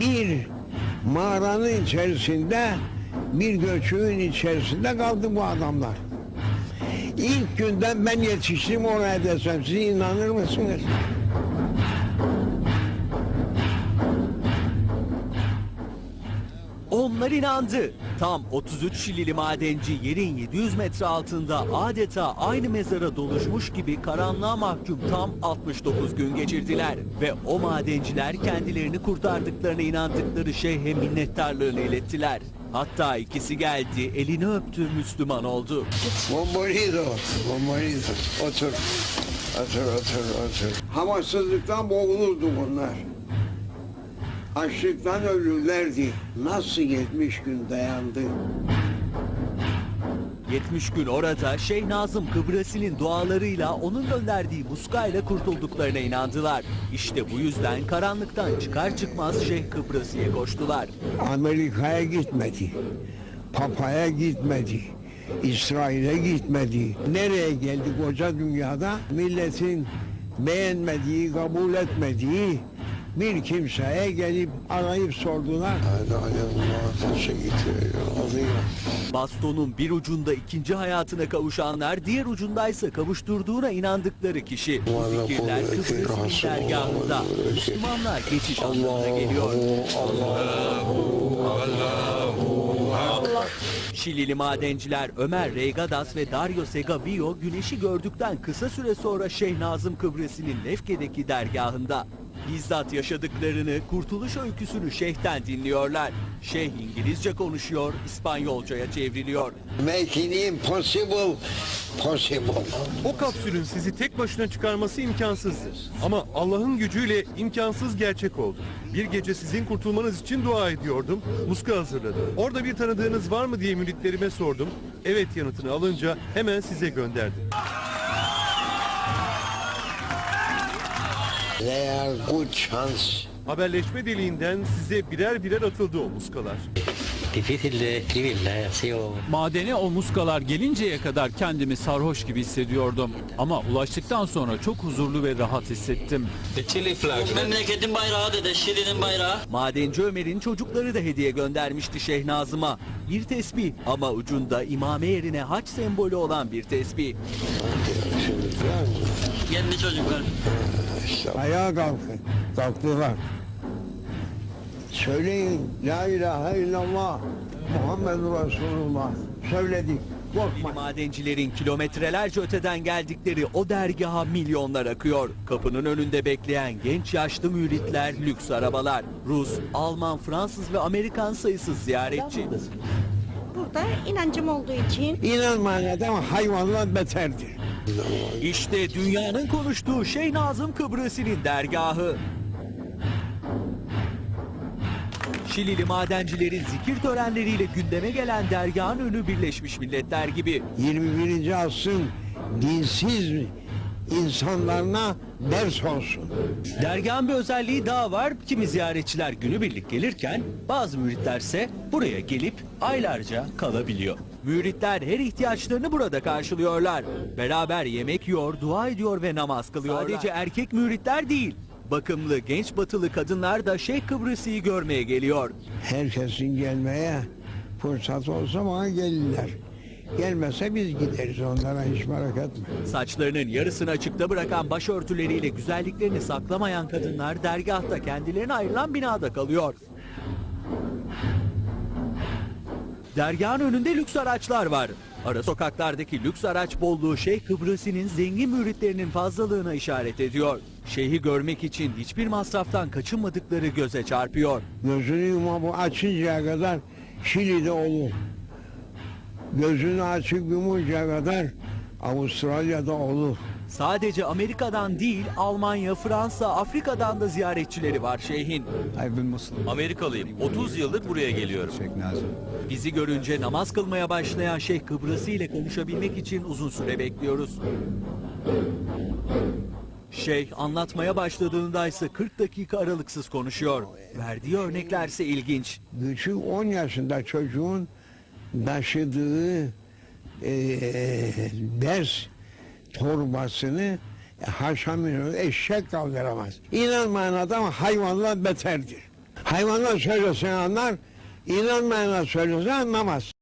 Bir mağaranın içerisinde, bir göçüğün içerisinde kaldı bu adamlar. İlk günden ben yetiştim oraya desem siz inanır mısınız? Onlar inandı. Tam 33 Şilili madenci yerin 700 metre altında adeta aynı mezara doluşmuş gibi karanlığa mahkum tam 69 gün geçirdiler. Ve o madenciler kendilerini kurtardıklarına inandıkları şeyhe minnettarlığını ilettiler. Hatta ikisi geldi, elini öptü, Müslüman oldu. Bomborido, bomborido. Otur. Otur, otur, otur. Havasızlıktan boğulurdu bunlar. Açlıktan ölürlerdi. Nasıl 70 gün dayandı? 70 gün orada Şeyh Nazım Kıbrıs'ın dualarıyla onun gönderdiği muskayla kurtulduklarına inandılar. İşte bu yüzden karanlıktan çıkar çıkmaz Şeyh Kıbrıs'ya koştular. Amerika'ya gitmedi. Papa'ya gitmedi. İsrail'e gitmedi. Nereye geldi koca dünyada? Milletin beğenmediği, kabul etmediği bir kimseye gelip arayıp sordular. Bastonun bir ucunda ikinci hayatına kavuşanlar, diğer ucundaysa kavuşturduğuna inandıkları kişi. Bu fikirler Kıbrıs'ın dergahında. Müslümanlar geçiş anlamına geliyor. Şilili madenciler Ömer Reygadas ve Dario Segovia güneşi gördükten kısa süre sonra Şeyh Nazım Kıbrıs'ın Lefke'deki dergahında. Bizzat yaşadıklarını, kurtuluş öyküsünü şeyhten dinliyorlar. Şeyh İngilizce konuşuyor, İspanyolcaya çevriliyor. Making impossible possible. O kapsülün sizi tek başına çıkarması imkansızdır. Ama Allah'ın gücüyle imkansız gerçek oldu. Bir gece sizin kurtulmanız için dua ediyordum. Muska hazırladım. Orada bir tanıdığınız var mı diye müritlerime sordum. Evet yanıtını alınca hemen size gönderdim. They are good chance. Haberleşme deliğinden size birer birer atıldı o muskalar. difícil de escribirla, ha sido Madene o muskalar gelinceye kadar kendimi sarhoş gibi hissediyordum. Ama ulaştıktan sonra çok huzurlu ve rahat hissettim. Memleketin bayrağı dedi, Şili'nin bayrağı. Madenci Ömer'in çocukları da hediye göndermişti Şeyh Nazım'a. Bir tesbih ama ucunda imame yerine haç sembolü olan bir tesbih. Kendi çocuklar. Ayağa kalkın. Kalktılar. Söyleyin La ilahe illallah Muhammed Resulullah. Söyledik. Korkma. madencilerin kilometrelerce öteden geldikleri o dergaha milyonlar akıyor. Kapının önünde bekleyen genç yaşlı müritler, lüks arabalar. Rus, Alman, Fransız ve Amerikan sayısız ziyaretçi. Burada inancım olduğu için İnanmayan adam hayvandan beterdir. İşte dünyanın konuştuğu Şeyh Nazım Kıbrıs'ın dergahı. Şilili madencilerin zikir törenleriyle gündeme gelen dergahın önü Birleşmiş Milletler gibi. 21. asrın dinsiz insanlarına ders olsun. Dergahın bir özelliği daha var. Kimi ziyaretçiler günübirlik gelirken bazı müritlerse buraya gelip aylarca kalabiliyor. Müritler her ihtiyaçlarını burada karşılıyorlar. Beraber yemek yiyor, dua ediyor ve namaz kılıyorlar. Sadece erkek müritler değil. Bakımlı genç batılı kadınlar da Şeyh Kıbrıs'ı görmeye geliyor. Herkesin gelmeye fırsat olsa bana gelirler. Gelmese biz gideriz onlara hiç merak etme. Saçlarının yarısını açıkta bırakan başörtüleriyle güzelliklerini saklamayan kadınlar dergahta kendilerine ayrılan binada kalıyor. Dergahın önünde lüks araçlar var. Ara sokaklardaki lüks araç bolluğu Şeyh Kıbrıs'ın zengin müritlerinin fazlalığına işaret ediyor. Şeyhi görmek için hiçbir masraftan kaçınmadıkları göze çarpıyor. Gözünü yumup açıncaya kadar Şili'de olur. Gözünü açıp yumuncaya kadar Avustralya'da olur. Sadece Amerika'dan değil Almanya, Fransa, Afrika'dan da ziyaretçileri var şeyhin. Amerikalıyım. 30 yıldır buraya geliyorum. Bizi görünce namaz kılmaya başlayan Şeyh Kıbrısı ile konuşabilmek için uzun süre bekliyoruz. Şeyh anlatmaya başladığında ise 40 dakika aralıksız konuşuyor. Verdiği örneklerse ilginç. Küçük 10 yaşında çocuğun taşıdığı eee ders torbasını E, haşamıyor, eşek kaldıramaz. İnanmayan adam hayvanla beterdir. Hayvanlar söylesen anlar, inanmayanlar söylese anlamaz.